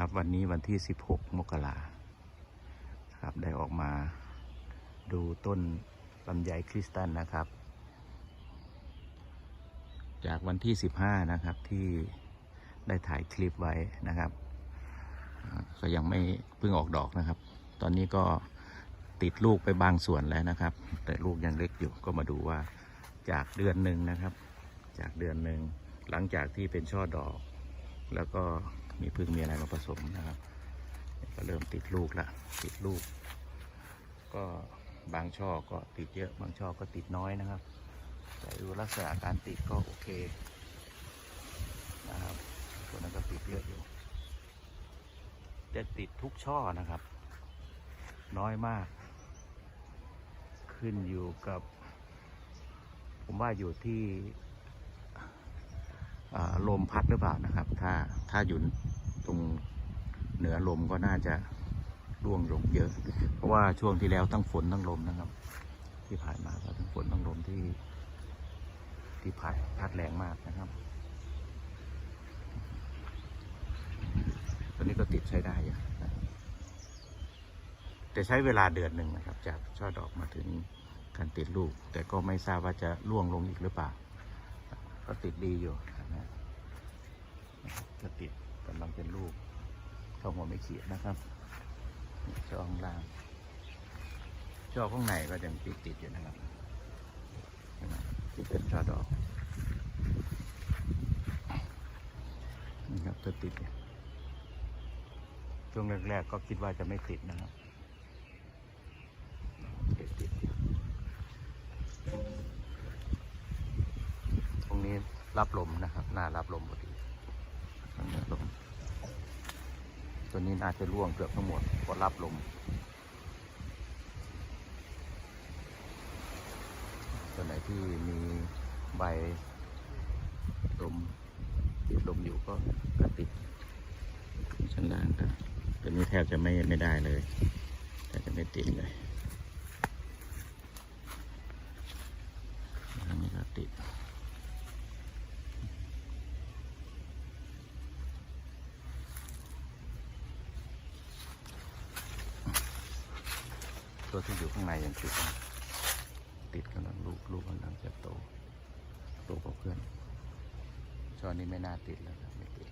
ครับวันนี้วันที่ 16 มกราครับได้ออกมาดูต้นลำไยคริสตัลนะครับ จากวันที่ 15 นะครับที่ได้ถ่ายคลิปไว้นะครับ ก็ยังไม่เพิ่งออกดอกนะครับ ตอนนี้ก็ติดลูกไปบางส่วนแล้วนะครับ แต่ลูกยังเล็กอยู่ก็มาดูว่าจากเดือนหนึ่งนะครับ จากเดือนหนึ่งหลังจากที่เป็นช่อดอก แล้วก็ มีพึ่งมีอะไรมาผสมนะครับก็เริ่มติดลูกแล้วติดลูก ก็บางช่อก็ติดเยอะบางช่อก็ติดน้อยนะครับ แต่ดูลักษณะการติดก็โอเคนะครับตัวนั้นก็ติดเยอะอยู่จะติดทุกช่อนะครับ น้อยมาก ขึ้นอยู่กับ ผมว่าอยู่ที่ ลมพัดหรือเปล่านะครับ ถ้าถ้าอยู่ตรงเหนือลมก็น่าจะร่วงลงเยอะ เพราะว่าช่วงที่แล้วทั้งฝนทั้งลมนะครับ ที่ผ่านมาก็ทั้งฝนทั้งลมที่ ที่ผ่านพัดแรงมากนะครับตอนนี้ก็ติดใช้ได้อยู่นะครับแต่ใช้เวลาเดือนหนึ่งนะครับ จากช่อดอกมาถึงการติดลูก แต่ก็ไม่ทราบว่าจะร่วงลงอีกหรือเปล่า ก็ติดดีอยู่ นะติดกำลังเป็นลูกช่องหัวไม่เขียนะครับช่องล่างช่อข้างในก็ยังติดติดอยู่นะครับเห็นไหมที่เป็นช่อดอกนี่ครับจะติดช่วงแรกๆก็คิดว่าจะไม่ติดนะครับติดตรงนี้รับลมนะครับหน้ารับลมพอดีตรงนี้ลม ตัวนี้น่าจะร่วงเกือบทั้งหมดเพราะรับลมตัวไหนที่มีใบลมติดลมอยู่ก็ก็ติดชั้นล่างครับตัวนี้แทบจะไม่ไม่ได้เลยแทบจะไม่ติดเลยอันนี้ก็ติด ตัวที่อยู่ข้างในยังติดติดกำลังลูกลูกกำลังจะโตโตกว่าเพื่อนช่อนี้ไม่น่าติดแล้วครับไม่ติด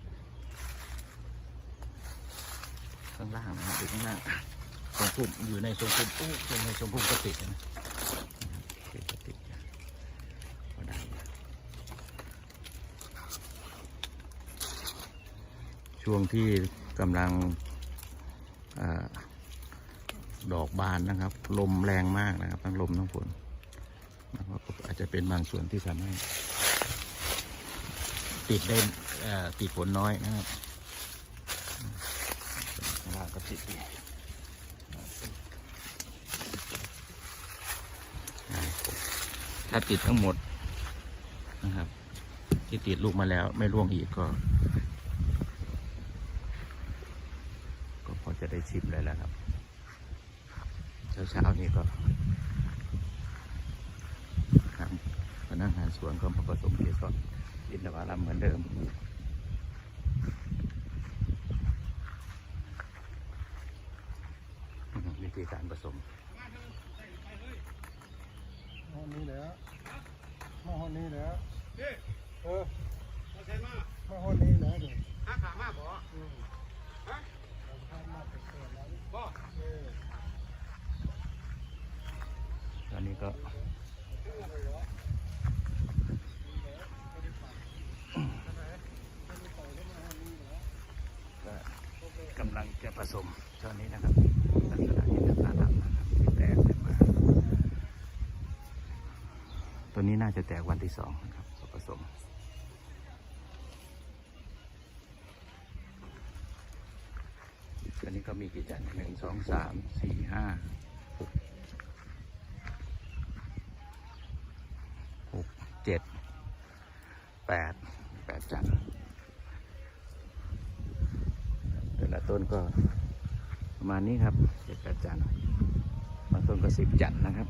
ข้างล่างนะติดข้างล่างทรงพุ่มอยู่ในทรงพุ่มอู้อยู่ในทรงพุ่มก็ติดนะติดก็ติดนะก็ได้ช่วงที่กำลัง ดอกบานนะครับ ลมแรงมากนะครับ ทั้งลมทั้งฝนนะครับอาจจะเป็นบางส่วนที่ทำให้ติดได้เอ่อติดฝนน้อยนะครับลาก็ติดดีถ้าติดทั้งหมดนะครับ ที่ติดลูกมาแล้วไม่ร่วงอีกก็ก็พอจะได้ชิมเลยแล้วครับ เช้าๆนี่ก็ทางพนักงานสวนก็มาผสมเกสรอินทผลัมเหมือนเดิมวิธีการผสมห้องนี้แล้วมาห้องนี้แล้วนี่เออเราใช้มามาห้องนี้แล้วเดี๋ยวหาขามาบ่ อืม ฮะ เราทำมาเป็นเกิดแล้ว บ่ เออ ตอนนี้ก็ก็กำลังจะผ สมช่วงนี้นะครับลักษณะอินทผลัมนะครับที่แตกมาตัวนี้น่าจะแตกวันที่สองนะครับผสมตัวนี้ก็มีกี่จันหนึ่งสองสามสี่ห้าหกหกเจ็ดแปดแปดจันทร์แต้นก็ประมาณนี้ครับเจ็ดแปดจันทร์บางต้นก็สิบจันทร์นะครับ